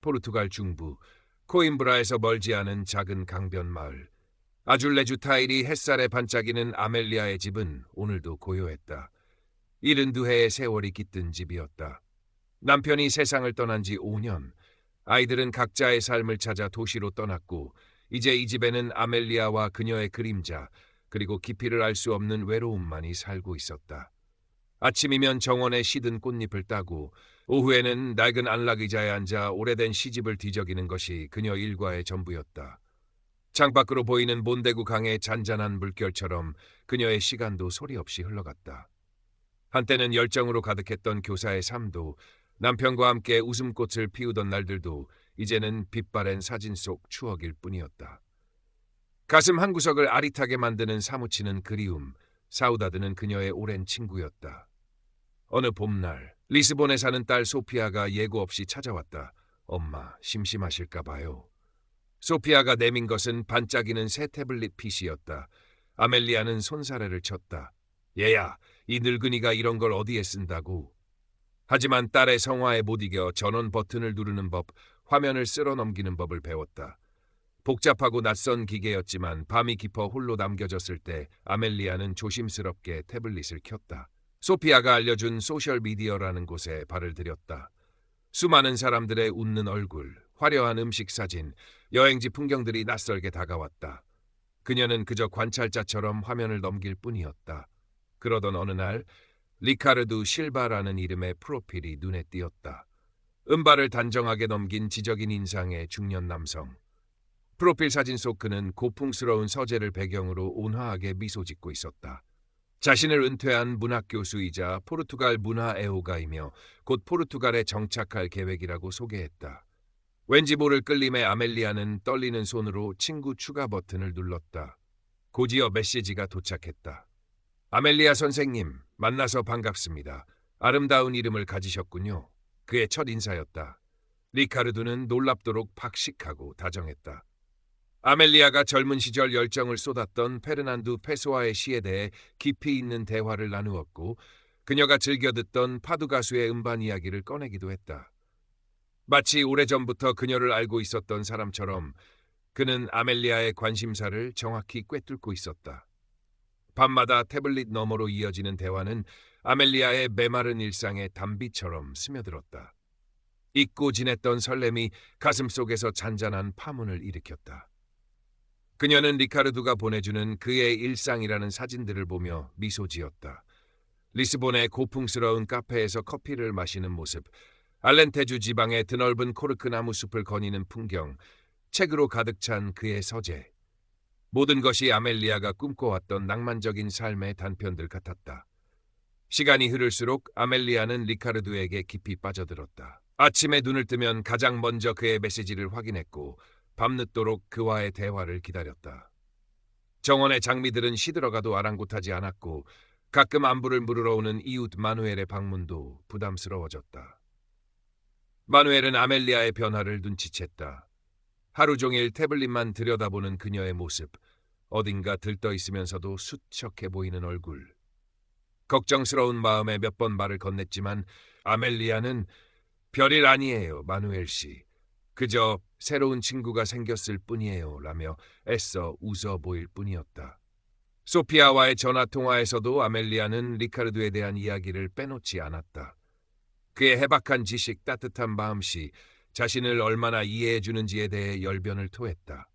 포르투갈 중부 코임브라에서 멀지 않은 작은 강변 마을. 아줄레주 타일이 햇살에 반짝이는 아멜리아의 집은 오늘도 고요했다. 72해의 세월이 깃든 집이었다. 남편이 세상을 떠난 지 5년. 아이들은 각자의 삶을 찾아 도시로 떠났고 이제 이 집에는 아멜리아와 그녀의 그림자 그리고 깊이를 알 수 없는 외로움만이 살고 있었다. 아침이면 정원에 시든 꽃잎을 따고 오후에는 낡은 안락의자에 앉아 오래된 시집을 뒤적이는 것이 그녀 일과의 전부였다. 창밖으로 보이는 몬대구 강의 잔잔한 물결처럼 그녀의 시간도 소리 없이 흘러갔다. 한때는 열정으로 가득했던 교사의 삶도 남편과 함께 웃음꽃을 피우던 날들도 이제는 빛바랜 사진 속 추억일 뿐이었다. 가슴 한 구석을 아릿하게 만드는 사무치는 그리움, 사우다드는 그녀의 오랜 친구였다. 어느 봄날 리스본에 사는 딸 소피아가 예고 없이 찾아왔다. 엄마, 심심하실까 봐요. 소피아가 내민 것은 반짝이는 새 태블릿 PC였다. 아멜리아는 손사래를 쳤다. 얘야, 이 늙은이가 이런 걸 어디에 쓴다고. 하지만 딸의 성화에 못 이겨 전원 버튼을 누르는 법, 화면을 쓸어 넘기는 법을 배웠다. 복잡하고 낯선 기계였지만 밤이 깊어 홀로 남겨졌을 때 아멜리아는 조심스럽게 태블릿을 켰다. 소피아가 알려준 소셜미디어라는 곳에 발을 들였다. 수많은 사람들의 웃는 얼굴, 화려한 음식 사진, 여행지 풍경들이 낯설게 다가왔다. 그녀는 그저 관찰자처럼 화면을 넘길 뿐이었다. 그러던 어느 날 리카르두 실바라는 이름의 프로필이 눈에 띄었다. 은발을 단정하게 넘긴 지적인 인상의 중년 남성. 프로필 사진 속 그는 고풍스러운 서재를 배경으로 온화하게 미소 짓고 있었다. 자신을 은퇴한 문학 교수이자 포르투갈 문화 애호가이며 곧 포르투갈에 정착할 계획이라고 소개했다. 왠지 모를 끌림에 아멜리아는 떨리는 손으로 친구 추가 버튼을 눌렀다. 고지어 메시지가 도착했다. 아멜리아 선생님, 만나서 반갑습니다. 아름다운 이름을 가지셨군요. 그의 첫 인사였다. 리카르두는 놀랍도록 박식하고 다정했다. 아멜리아가 젊은 시절 열정을 쏟았던 페르난두 페소아의 시에 대해 깊이 있는 대화를 나누었고 그녀가 즐겨 듣던 파두 가수의 음반 이야기를 꺼내기도 했다. 마치 오래전부터 그녀를 알고 있었던 사람처럼 그는 아멜리아의 관심사를 정확히 꿰뚫고 있었다. 밤마다 태블릿 너머로 이어지는 대화는 아멜리아의 메마른 일상의 단비처럼 스며들었다. 잊고 지냈던 설렘이 가슴 속에서 잔잔한 파문을 일으켰다. 그녀는 리카르두가 보내주는 그의 일상이라는 사진들을 보며 미소 지었다. 리스본의 고풍스러운 카페에서 커피를 마시는 모습, 알렌테주 지방의 드넓은 코르크 나무 숲을 거니는 풍경, 책으로 가득 찬 그의 서재. 모든 것이 아멜리아가 꿈꿔왔던 낭만적인 삶의 단편들 같았다. 시간이 흐를수록 아멜리아는 리카르두에게 깊이 빠져들었다. 아침에 눈을 뜨면 가장 먼저 그의 메시지를 확인했고 밤늦도록 그와의 대화를 기다렸다. 정원의 장미들은 시들어가도 아랑곳하지 않았고 가끔 안부를 물으러 오는 이웃 마누엘의 방문도 부담스러워졌다. 마누엘은 아멜리아의 변화를 눈치챘다. 하루 종일 태블릿만 들여다보는 그녀의 모습, 어딘가 들떠 있으면서도 수척해 보이는 얼굴. 걱정스러운 마음에 몇 번 말을 건넸지만 아멜리아는 별일 아니에요, 마누엘 씨. 그저 새로운 친구가 생겼을 뿐이에요. 라며 애써 웃어 보일 뿐이었다. 소피아와의 전화 통화에서도 아멜리아는 리카르도에 대한 이야기를 빼놓지 않았다. 그의 해박한 지식, 따뜻한 마음씨, 자신을 얼마나 이해해 주는지에 대해 열변을 토했다.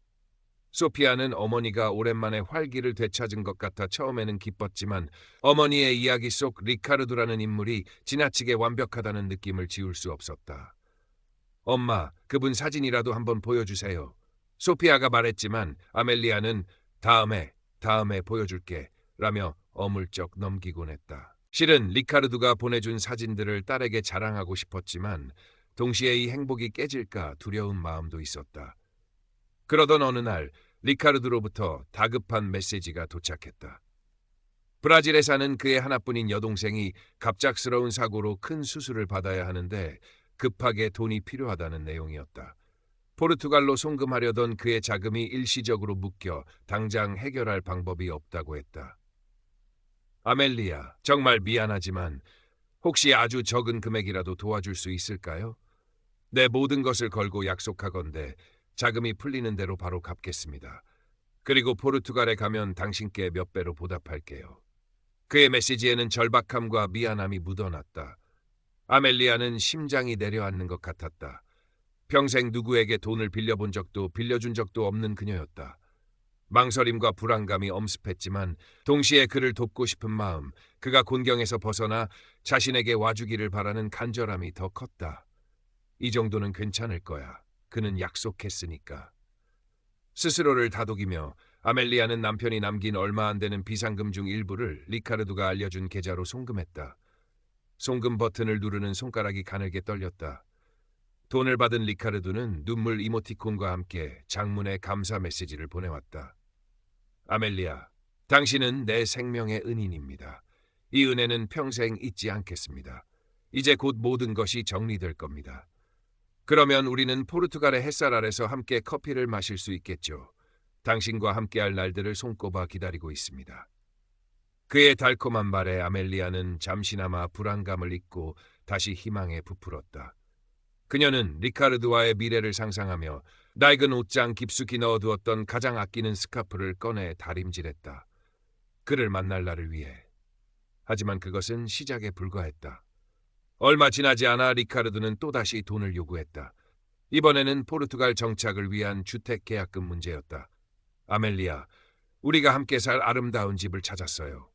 소피아는 어머니가 오랜만에 활기를 되찾은 것 같아 처음에는 기뻤지만 어머니의 이야기 속 리카르도라는 인물이 지나치게 완벽하다는 느낌을 지울 수 없었다. 엄마, 그분 사진이라도 한번 보여주세요. 소피아가 말했지만 아멜리아는 다음에, 다음에 보여줄게. 라며 어물쩍 넘기곤 했다. 실은 리카르두가 보내준 사진들을 딸에게 자랑하고 싶었지만 동시에 이 행복이 깨질까 두려운 마음도 있었다. 그러던 어느 날 리카르두로부터 다급한 메시지가 도착했다. 브라질에 사는 그의 하나뿐인 여동생이 갑작스러운 사고로 큰 수술을 받아야 하는데 급하게 돈이 필요하다는 내용이었다. 포르투갈로 송금하려던 그의 자금이 일시적으로 묶여 당장 해결할 방법이 없다고 했다. 아멜리아, 정말 미안하지만 혹시 아주 적은 금액이라도 도와줄 수 있을까요? 내 모든 것을 걸고 약속하건대 자금이 풀리는 대로 바로 갚겠습니다. 그리고 포르투갈에 가면 당신께 몇 배로 보답할게요. 그의 메시지에는 절박함과 미안함이 묻어났다. 아멜리아는 심장이 내려앉는 것 같았다. 평생 누구에게 돈을 빌려본 적도 빌려준 적도 없는 그녀였다. 망설임과 불안감이 엄습했지만 동시에 그를 돕고 싶은 마음, 그가 곤경에서 벗어나 자신에게 와주기를 바라는 간절함이 더 컸다. 이 정도는 괜찮을 거야. 그는 약속했으니까. 스스로를 다독이며 아멜리아는 남편이 남긴 얼마 안 되는 비상금 중 일부를 리카르도가 알려준 계좌로 송금했다. 송금 버튼을 누르는 손가락이 가늘게 떨렸다. 돈을 받은 리카르도는 눈물 이모티콘과 함께 장문의 감사 메시지를 보내왔다. 아멜리아, 당신은 내 생명의 은인입니다. 이 은혜는 평생 잊지 않겠습니다. 이제 곧 모든 것이 정리될 겁니다. 그러면 우리는 포르투갈의 햇살 아래서 함께 커피를 마실 수 있겠죠. 당신과 함께할 날들을 손꼽아 기다리고 있습니다. 그의 달콤한 말에 아멜리아는 잠시나마 불안감을 잊고 다시 희망에 부풀었다. 그녀는 리카르드와의 미래를 상상하며 낡은 옷장 깊숙이 넣어두었던 가장 아끼는 스카프를 꺼내 다림질했다. 그를 만날 날을 위해. 하지만 그것은 시작에 불과했다. 얼마 지나지 않아 리카르드는 또다시 돈을 요구했다. 이번에는 포르투갈 정착을 위한 주택 계약금 문제였다. 아멜리아, 우리가 함께 살 아름다운 집을 찾았어요.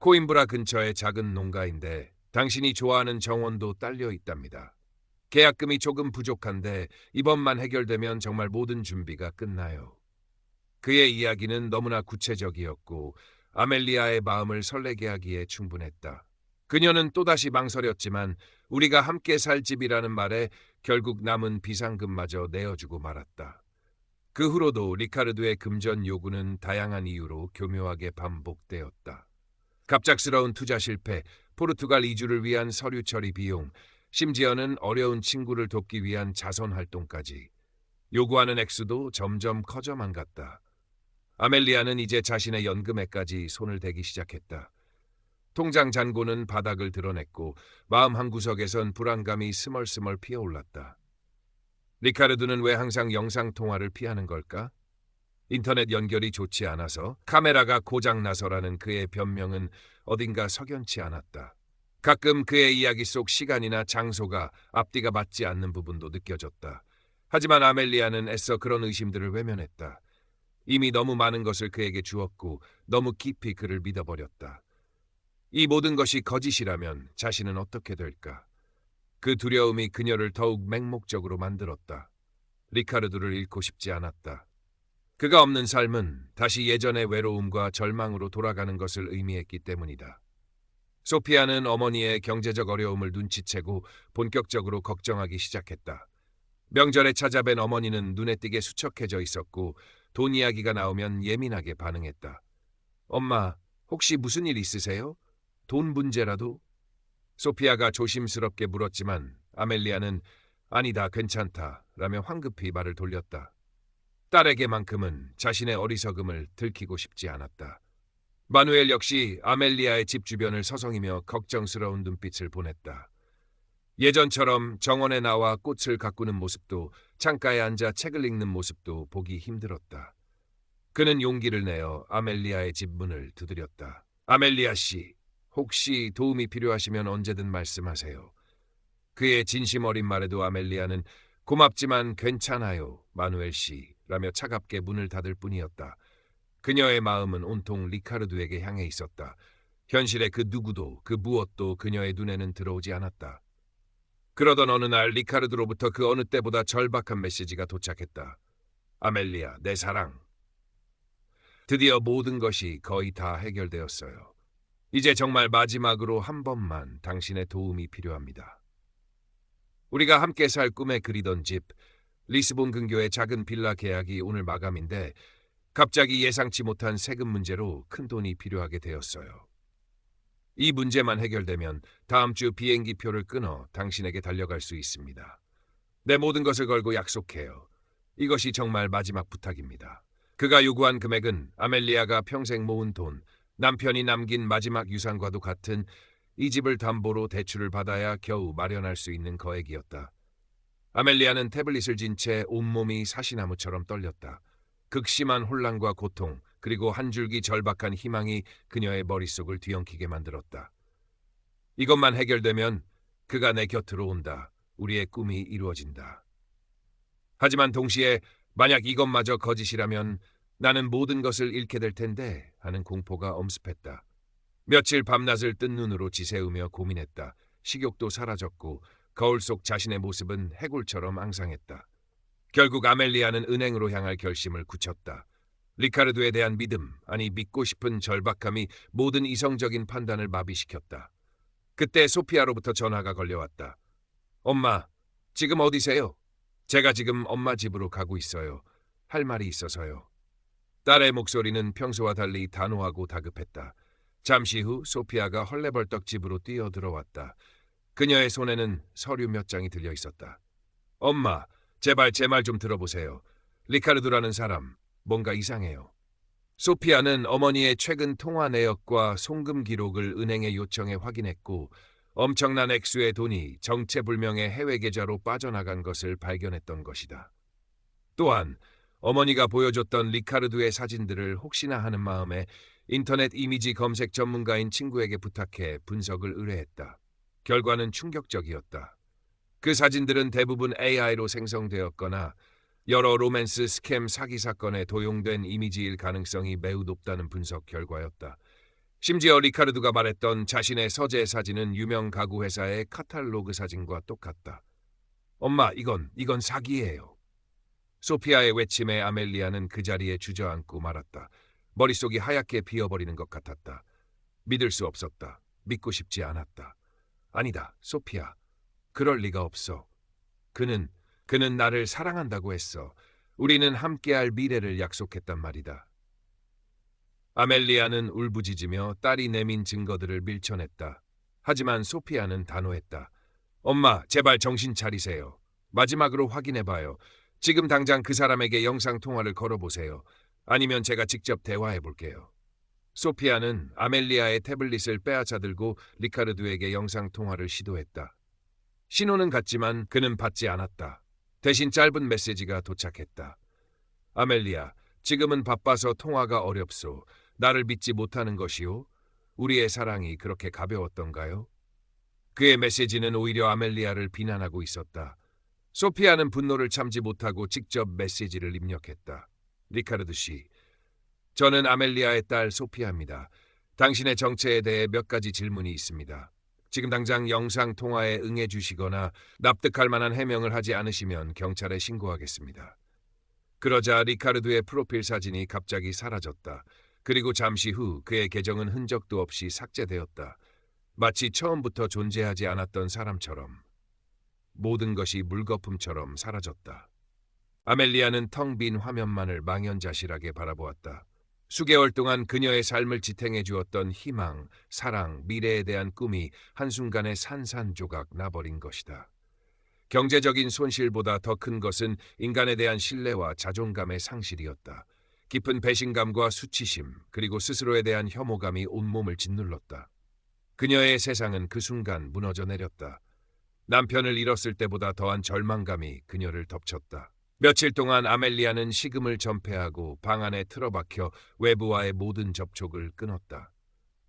코임브라 근처의 작은 농가인데 당신이 좋아하는 정원도 딸려 있답니다. 계약금이 조금 부족한데 이번만 해결되면 정말 모든 준비가 끝나요. 그의 이야기는 너무나 구체적이었고 아멜리아의 마음을 설레게 하기에 충분했다. 그녀는 또다시 망설였지만 우리가 함께 살 집이라는 말에 결국 남은 비상금마저 내어주고 말았다. 그 후로도 리카르도의 금전 요구는 다양한 이유로 교묘하게 반복되었다. 갑작스러운 투자 실패, 포르투갈 이주를 위한 서류 처리 비용, 심지어는 어려운 친구를 돕기 위한 자선 활동까지 요구하는 액수도 점점 커져만 갔다. 아멜리아는 이제 자신의 연금에까지 손을 대기 시작했다. 통장 잔고는 바닥을 드러냈고 마음 한구석에선 불안감이 스멀스멀 피어올랐다. 리카르도는 왜 항상 영상 통화를 피하는 걸까? 인터넷 연결이 좋지 않아서 카메라가 고장나서라는 그의 변명은 어딘가 석연치 않았다. 가끔 그의 이야기 속 시간이나 장소가 앞뒤가 맞지 않는 부분도 느껴졌다. 하지만 아멜리아는 애써 그런 의심들을 외면했다. 이미 너무 많은 것을 그에게 주었고 너무 깊이 그를 믿어버렸다. 이 모든 것이 거짓이라면 자신은 어떻게 될까? 그 두려움이 그녀를 더욱 맹목적으로 만들었다. 리카르도를 잃고 싶지 않았다. 그가 없는 삶은 다시 예전의 외로움과 절망으로 돌아가는 것을 의미했기 때문이다. 소피아는 어머니의 경제적 어려움을 눈치채고 본격적으로 걱정하기 시작했다. 명절에 찾아뵌 어머니는 눈에 띄게 수척해져 있었고 돈 이야기가 나오면 예민하게 반응했다. 엄마, 혹시 무슨 일 있으세요? 돈 문제라도? 소피아가 조심스럽게 물었지만 아멜리아는 아니다, 괜찮다 라며 황급히 말을 돌렸다. 딸에게만큼은 자신의 어리석음을 들키고 싶지 않았다. 마누엘 역시 아멜리아의 집 주변을 서성이며 걱정스러운 눈빛을 보냈다. 예전처럼 정원에 나와 꽃을 가꾸는 모습도 창가에 앉아 책을 읽는 모습도 보기 힘들었다. 그는 용기를 내어 아멜리아의 집 문을 두드렸다. 아멜리아 씨, 혹시 도움이 필요하시면 언제든 말씀하세요. 그의 진심 어린 말에도 아멜리아는 고맙지만 괜찮아요, 마누엘 씨, 라며 차갑게 문을 닫을 뿐이었다. 그녀의 마음은 온통 리카르도에게 향해 있었다. 현실의 그 누구도 그 무엇도 그녀의 눈에는 들어오지 않았다. 그러던 어느 날 리카르도로부터 그 어느 때보다 절박한 메시지가 도착했다. 아멜리아, 내 사랑. 드디어 모든 것이 거의 다 해결되었어요. 이제 정말 마지막으로 한 번만 당신의 도움이 필요합니다. 우리가 함께 살 꿈에 그리던 집, 리스본 근교의 작은 빌라 계약이 오늘 마감인데 갑자기 예상치 못한 세금 문제로 큰 돈이 필요하게 되었어요. 이 문제만 해결되면 다음 주 비행기 표를 끊어 당신에게 달려갈 수 있습니다. 내 모든 것을 걸고 약속해요. 이것이 정말 마지막 부탁입니다. 그가 요구한 금액은 아멜리아가 평생 모은 돈, 남편이 남긴 마지막 유산과도 같은 이 집을 담보로 대출을 받아야 겨우 마련할 수 있는 거액이었다. 아멜리아는 태블릿을 진채 온몸이 사시나무처럼 떨렸다. 극심한 혼란과 고통, 그리고 한 줄기 절박한 희망이 그녀의 머릿속을 뒤엉키게 만들었다. 이것만 해결되면 그가 내 곁으로 온다. 우리의 꿈이 이루어진다. 하지만 동시에 만약 이것마저 거짓이라면 나는 모든 것을 잃게 될 텐데 하는 공포가 엄습했다. 며칠 밤낮을 뜬 눈으로 지새우며 고민했다. 식욕도 사라졌고 거울 속 자신의 모습은 해골처럼 앙상했다. 결국 아멜리아는 은행으로 향할 결심을 굳혔다. 리카르도에 대한 믿음, 아니 믿고 싶은 절박함이 모든 이성적인 판단을 마비시켰다. 그때 소피아로부터 전화가 걸려왔다. 엄마, 지금 어디세요? 제가 지금 엄마 집으로 가고 있어요. 할 말이 있어서요. 딸의 목소리는 평소와 달리 단호하고 다급했다. 잠시 후 소피아가 헐레벌떡 집으로 뛰어 들어왔다. 그녀의 손에는 서류 몇 장이 들려 있었다. 엄마, 제발 제 말 좀 들어보세요. 리카르도라는 사람, 뭔가 이상해요. 소피아는 어머니의 최근 통화 내역과 송금 기록을 은행에 요청해 확인했고 엄청난 액수의 돈이 정체불명의 해외 계좌로 빠져나간 것을 발견했던 것이다. 또한 어머니가 보여줬던 리카르도의 사진들을 혹시나 하는 마음에 인터넷 이미지 검색 전문가인 친구에게 부탁해 분석을 의뢰했다. 결과는 충격적이었다. 그 사진들은 대부분 AI로 생성되었거나 여러 로맨스 스캠 사기 사건에 도용된 이미지일 가능성이 매우 높다는 분석 결과였다. 심지어 리카르도가 말했던 자신의 서재 사진은 유명 가구 회사의 카탈로그 사진과 똑같다. 엄마, 이건 이건 사기예요. 소피아의 외침에 아멜리아는 그 자리에 주저앉고 말았다. 머릿속이 하얗게 비어버리는 것 같았다. 믿을 수 없었다. 믿고 싶지 않았다. 아니다, 소피아. 그럴 리가 없어. 그는 그는 나를 사랑한다고 했어. 우리는 함께할 미래를 약속했단 말이다. 아멜리아는 울부짖으며 딸이 내민 증거들을 밀쳐냈다. 하지만 소피아는 단호했다. 엄마, 제발 정신 차리세요. 마지막으로 확인해봐요. 지금 당장 그 사람에게 영상 통화를 걸어보세요. 아니면 제가 직접 대화해 볼게요. 소피아는 아멜리아의 태블릿을 빼앗아 들고 리카르도에게 영상 통화를 시도했다. 신호는 갔지만 그는 받지 않았다. 대신 짧은 메시지가 도착했다. 아멜리아, 지금은 바빠서 통화가 어렵소. 나를 믿지 못하는 것이오? 우리의 사랑이 그렇게 가벼웠던가요? 그의 메시지는 오히려 아멜리아를 비난하고 있었다. 소피아는 분노를 참지 못하고 직접 메시지를 입력했다. 리카르드 씨, 저는 아멜리아의 딸 소피아입니다. 당신의 정체에 대해 몇 가지 질문이 있습니다. 지금 당장 영상 통화에 응해 주시거나 납득할 만한 해명을 하지 않으시면 경찰에 신고하겠습니다. 그러자 리카르도의 프로필 사진이 갑자기 사라졌다. 그리고 잠시 후 그의 계정은 흔적도 없이 삭제되었다. 마치 처음부터 존재하지 않았던 사람처럼 모든 것이 물거품처럼 사라졌다. 아멜리아는 텅 빈 화면만을 망연자실하게 바라보았다. 수개월 동안 그녀의 삶을 지탱해 주었던 희망, 사랑, 미래에 대한 꿈이 한순간에 산산조각 나버린 것이다. 경제적인 손실보다 더 큰 것은 인간에 대한 신뢰와 자존감의 상실이었다. 깊은 배신감과 수치심, 그리고 스스로에 대한 혐오감이 온몸을 짓눌렀다. 그녀의 세상은 그 순간 무너져 내렸다. 남편을 잃었을 때보다 더한 절망감이 그녀를 덮쳤다. 며칠 동안 아멜리아는 식음을 전폐하고 방 안에 틀어박혀 외부와의 모든 접촉을 끊었다.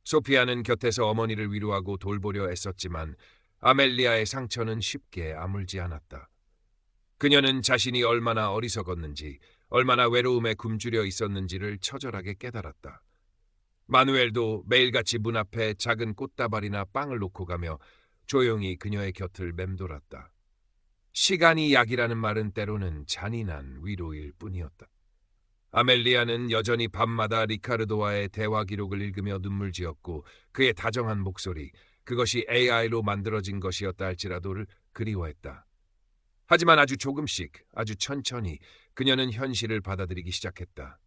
소피아는 곁에서 어머니를 위로하고 돌보려 애썼지만 아멜리아의 상처는 쉽게 아물지 않았다. 그녀는 자신이 얼마나 어리석었는지, 얼마나 외로움에 굶주려 있었는지를 처절하게 깨달았다. 마누엘도 매일같이 문 앞에 작은 꽃다발이나 빵을 놓고 가며 조용히 그녀의 곁을 맴돌았다. 시간이 약이라는 말은 때로는 잔인한 위로일 뿐이었다. 아멜리아는 여전히 밤마다 리카르도와의 대화 기록을 읽으며 눈물 지었고 그의 다정한 목소리, 그것이 AI로 만들어진 것이었다 할지라도를 그리워했다. 하지만 아주 조금씩, 아주 천천히 그녀는 현실을 받아들이기 시작했다.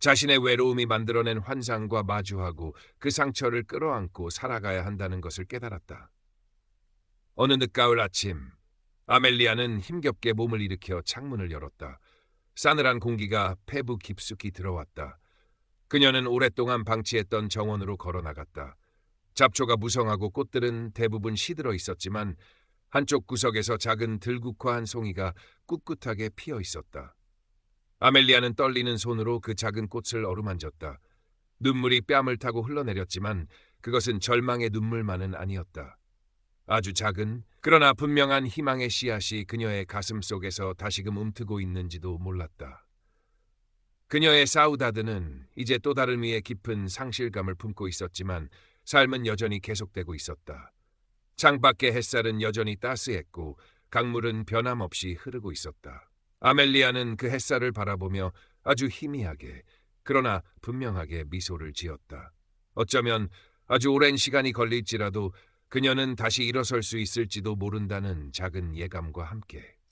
자신의 외로움이 만들어낸 환상과 마주하고 그 상처를 끌어안고 살아가야 한다는 것을 깨달았다. 어느 늦가을 아침, 아멜리아는 힘겹게 몸을 일으켜 창문을 열었다. 싸늘한 공기가 폐부 깊숙이 들어왔다. 그녀는 오랫동안 방치했던 정원으로 걸어 나갔다. 잡초가 무성하고 꽃들은 대부분 시들어 있었지만 한쪽 구석에서 작은 들국화 한 송이가 꿋꿋하게 피어 있었다. 아멜리아는 떨리는 손으로 그 작은 꽃을 어루만졌다. 눈물이 뺨을 타고 흘러내렸지만 그것은 절망의 눈물만은 아니었다. 아주 작은 그러나 분명한 희망의 씨앗이 그녀의 가슴 속에서 다시금 움트고 있는지도 몰랐다. 그녀의 사우다드는 이제 또 다른 위에 깊은 상실감을 품고 있었지만 삶은 여전히 계속되고 있었다. 창밖의 햇살은 여전히 따스했고 강물은 변함없이 흐르고 있었다. 아멜리아는 그 햇살을 바라보며 아주 희미하게 그러나 분명하게 미소를 지었다. 어쩌면 아주 오랜 시간이 걸릴지라도 그녀는 다시 일어설 수 있을지도 모른다는 작은 예감과 함께